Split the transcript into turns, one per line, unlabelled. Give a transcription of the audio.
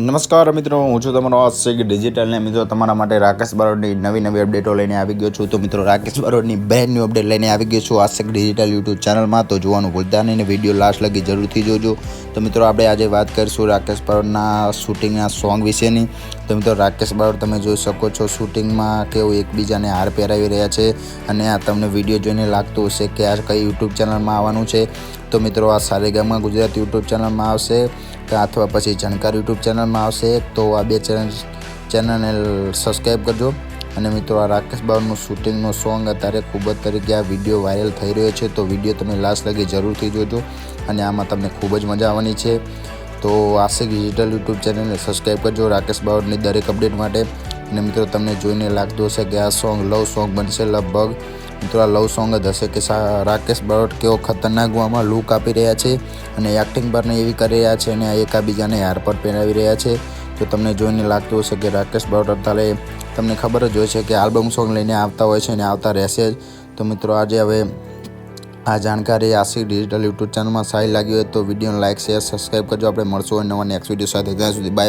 નમસ્કાર મિત્રો, હું છું તમારો આશિક ડિજિટલને મિત્રો, તમારા માટે રાકેશ બારોડની નવી નવી અપડેટો લઈને આવી ગયો છું. તો મિત્રો, રાકેશ બારોડની બ્રેન્ડ ન્યૂ અપડેટ લઈને આવી ગયો છું આશિક ડિજિટલ યુટ્યુબ ચેનલમાં તો જોવાનું ભૂલતા નહીં ને વીડિયો લાસ્ટ લગી જરૂરથી જોજો. તો મિત્રો, આપણે આજે વાત કરીશું રાકેશ બારોડના શૂટિંગના સોંગ વિશેની. તો મિત્રો રાકેશ બારોટ તમે જોઈ શકો છો શૂટિંગમાં કેવું એકબીજાને હાર પહેરાવી રહ્યા છે અને આ તમને વીડિયો જોઈને લાગતું હશે કે આ કઈ યુટ્યુબ ચેનલમાં આવવાનું છે. તો મિત્રો આ સારેગામમાં ગુજરાત યુટ્યુબ ચેનલમાં આવશે અથવા પછી જાણકાર યુટ્યુબ ચેનલમાં આવશે તો આ બે ચેનલ ચેનલને સબસ્ક્રાઈબ કરજો. અને મિત્રો આ રાકેશ બાવનનું શૂટિંગનો સોંગ અત્યારે ખૂબ જ તરીકે આ વીડિયો વાયરલ થઈ રહ્યો છે. તો વીડિયો તમે લાસ્ટ લગી જરૂરથી જોજો અને આમાં તમને ખૂબ જ મજા આવવાની છે. તો આશિક ડિજિટલ યુટ્યુબ ચેનલને સબસ્ક્રાઈબ કરજો રાકેશ બાવરની દરેક અપડેટ માટે. અને મિત્રો, તમને જોઈને લાગતું હશે કે આ સોંગ લવ સોંગ બનશે લગભગ. મિત્રો, આ લવ સોંગ જ હશે કે રાકેશ બારોટ કેવો ખતરનાક ગુવામાં લુક આપી રહ્યા છે અને એક્ટિંગ પણ એવી કરી રહ્યા છે અને એકાબીજાને હાર પર પહેરાવી રહ્યા છે. તો તમને જોઈને લાગતું હશે કે રાકેશ બારોટ અત્યારે તમને ખબર જ હોય છે કે આલ્બમ સોંગ લઈને આવતા હોય છે અને આવતા રહેશે જ. તો મિત્રો, આજે હવે આ જાણકારી આશિક ડિજિટલ યુટ્યુબ ચેનલમાં સારી લાગી હોય તો વિડીયોને લાઇક, શેર સબસ્ક્રાઈબ કરજો. આપણે મળશું હોય નવા નેક્સ્ટ વીડિયો સાથે. ત્યાં સુધી બાય